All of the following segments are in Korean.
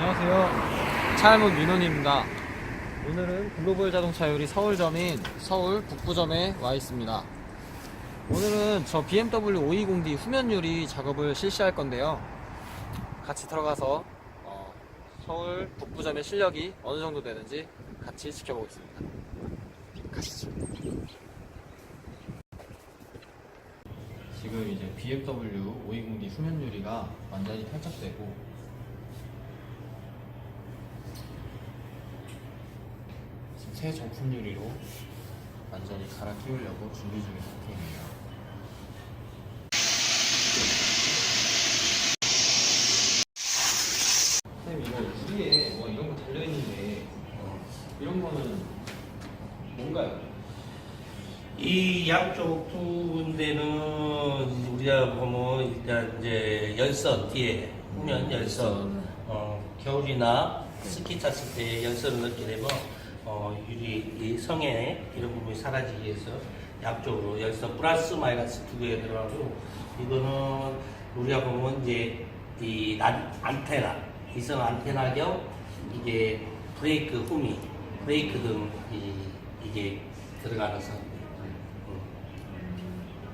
안녕하세요. 차일문 민원입니다. 오늘은 글로벌 자동차 요리 서울점인 서울 북부점에 와 있습니다. 오늘은 저 BMW 520D 후면 요리 작업을 실시할 건데요. 같이 들어가서 어, 서울 북부점의 실력이 어느 정도 되는지 같이 지켜보겠습니다. 가시죠. 지금 이제 BMW 520D 후면 요리가 완전히 탈착되고 지금 새 정품 유리로 완전히 갈아 끼우려고 준비 중인 상태입니다. 선생님 이거 유리에 뭐 이런 거 달려 있는데 이런 거는 뭔가요? 이 양쪽 두 군데는 우리가 보면 일단 이제 열선 뒤에 후면 열선 어, 겨울이나 스키 탔을 때 열선을 넣게 되면 어, 유리 이 성에 이런 부분이 사라지기 위해서 양쪽으로 열선 플러스 마이너스 두 개가 들어가고 이거는 우리가 보면 이제 이 안, 안테나 이성 안테나 겸 이게 브레이크 후미 브레이크 등 이, 이게 들어가는 선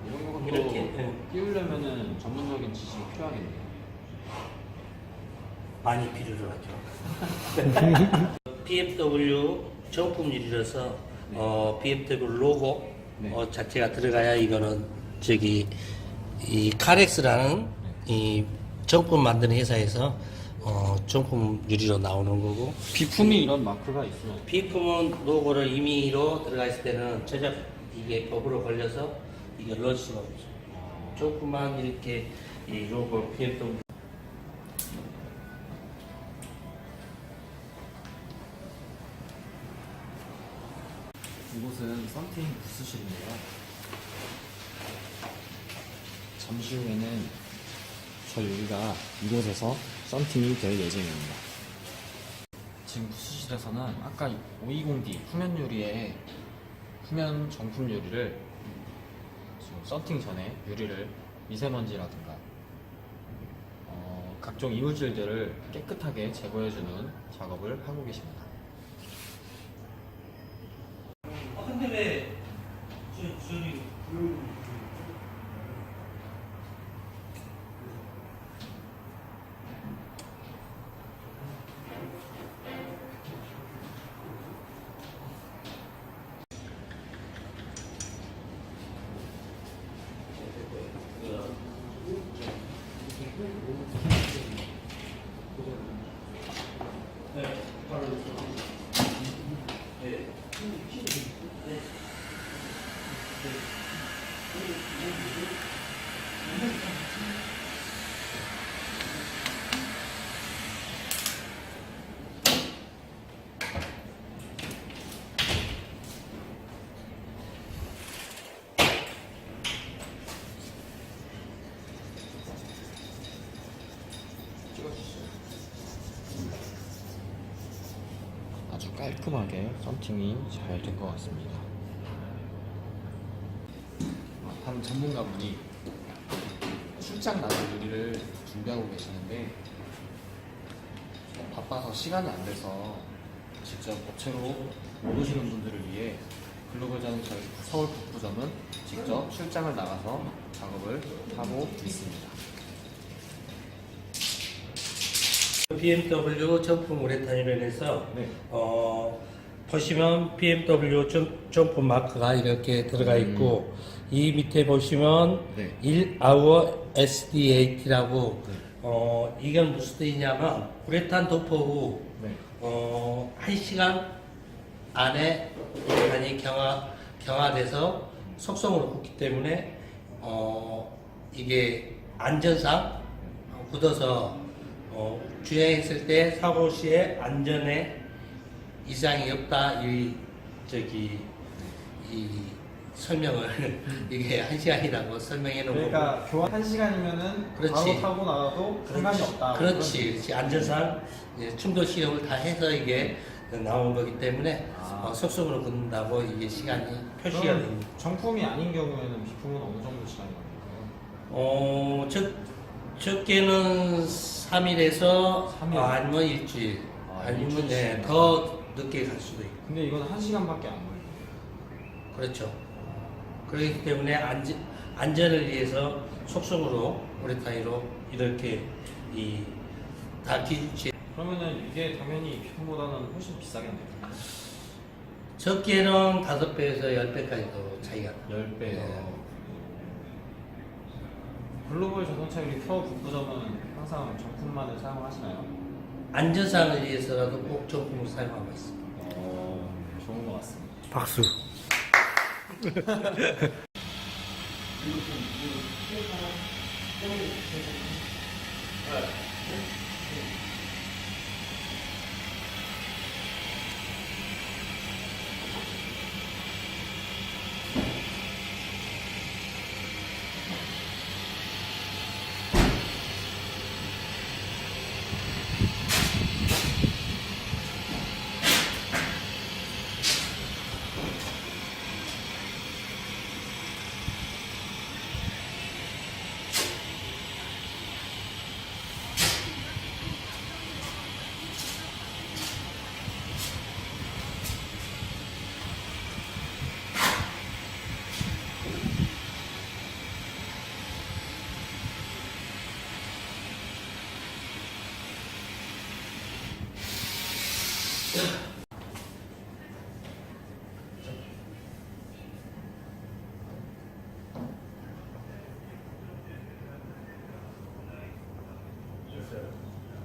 이런 것도 이렇게, 예. 끼우려면은 전문적인 지식이 필요하겠네요. 많이 필요로 하죠. BMW 정품 유리라서 어, BMW 로고 네. 어, 자체가 들어가야 이거는 저기 이 카렉스라는 이 정품 만드는 회사에서 어, 정품 유리로 나오는 거고. 비품이 이런 마크가 있으면 비품은 로고를 임의로 들어가 있을 때는 제작 이게 법으로 걸려서 이게 넣을 수가 없죠. 조금만 이렇게 이 로고 BMW 이곳은 썬팅 부스실인데요. 잠시 후에는 저 유리가 이곳에서 썬팅이 될 예정입니다. 지금 부스실에서는 아까 520D 후면 유리에 후면 정품 유리를 지금 썬팅 전에 유리를 미세먼지라든가 어, 각종 이물질들을 깨끗하게 제거해주는 작업을 하고 계십니다. 아 근데 왜 저, 저기 아주 깔끔하게 썬팅이 잘 된 것 같습니다. 한 전문가분이 출장 나갈 유리를 준비하고 계시는데 바빠서 시간이 안 돼서 직접 업체로 못 오시는 분들을 위해 글로벌 자동차 서울 북부점은 직접 출장을 나가서 작업을 하고 있습니다. BMW 정품 우레탄이라서 네. 어, 보시면 BMW 점, 점품 마크가 이렇게 들어가 있고 이 밑에 보시면 네. 1아워 SDAT라고 어, 이건 무슨 뜻이냐면 우레탄 도포 후 네. 어, 1시간 안에 우레탄이 경화, 경화돼서 속성으로 굳기 때문에 어, 이게 안전상 굳어서 어, 주행했을 때 사고 시에 안전에 이상이 없다 이 저기 이 설명을 이게 한 시간이라고 설명해 놓은 거고 그러니까 교환 한 시간이면은 그렇지. 바로 타고 나가도 상관이 없다. 그렇지, 그렇지. 안전상 이제 충돌 시험을 다 해서 이게 나온 거기 때문에 아. 어, 속성으로 굳는다고 이게 시간이 표시가 그럼 됩니다. 정품이 아닌 경우에는 비품은 어느 정도 시간이 걸릴까요? 어, 즉 적게는 3일에서 삼 일? 아니면 일주일 아, 아니면 일주일씩. 네, 더 늦게 갈 수도 있고 근데 이건 한 시간밖에 안 걸려요. 그렇죠. 그렇기 때문에 안전, 안전을 위해서 속성으로 우레타이로 이렇게 이 다 기지 그러면은 이게 당연히 기존보다는 훨씬 비싸겠네요. 적게는 5배에서 10배까지도 차이가 나요. 10배. 네. 글로벌 자동차 유리 서울 북부점은 항상 정품만을 사용하시나요? 안전상을 위해서라도 꼭 정품을 사용하고 있습니다. 어, 좋은 것 같습니다. 박수. Thank you.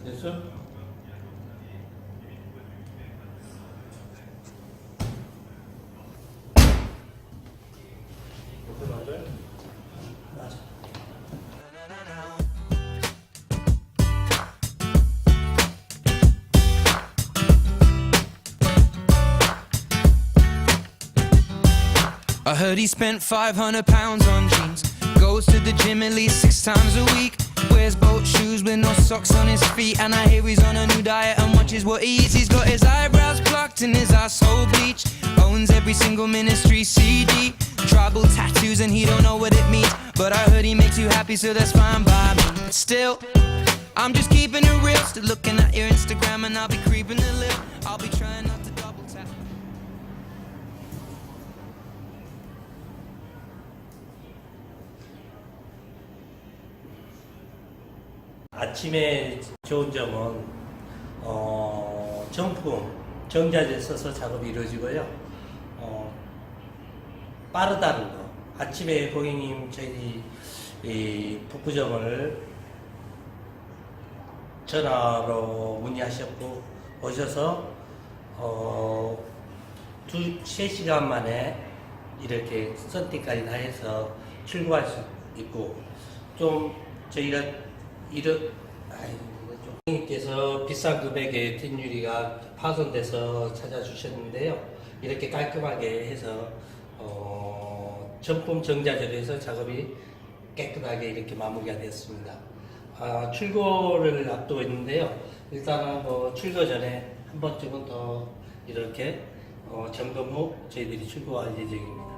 Yes, sir. I heard he spent 500 pounds on jeans. Goes to the gym at least six times a week. Wears boat shoes with no socks on his feet. And I hear he's on a new diet and watches what he eats. He's got his eyebrows plucked and his asshole bleached. Owns every single ministry CD. Tribal tattoos and he don't know what it means. But I heard he makes you happy, so that's fine by me. Still, I'm just keeping it real. Still looking at your Instagram and I'll be creeping a little. I'll be trying 아침에 좋은 점은 어, 정품, 정자재 써서 작업이 이루어지고요. 어, 빠르다는 거. 아침에 고객님 저희 이 북부점을 전화로 문의하셨고 오셔서 어, 두, 세 시간 만에 이렇게 선택까지 다 해서 출고할 수 있고 좀 저희가 이런 고객님께서 비싼 금액의 뒷유리가 파손돼서 찾아주셨는데요. 이렇게 깔끔하게 해서 어, 전품 정자재로 해서 작업이 깨끗하게 이렇게 마무리가 됐습니다. 아, 출고를 앞두고 있는데요. 일단은 뭐 출고 전에 한 번쯤은 더 이렇게 어, 점검 후 저희들이 출고할 예정입니다.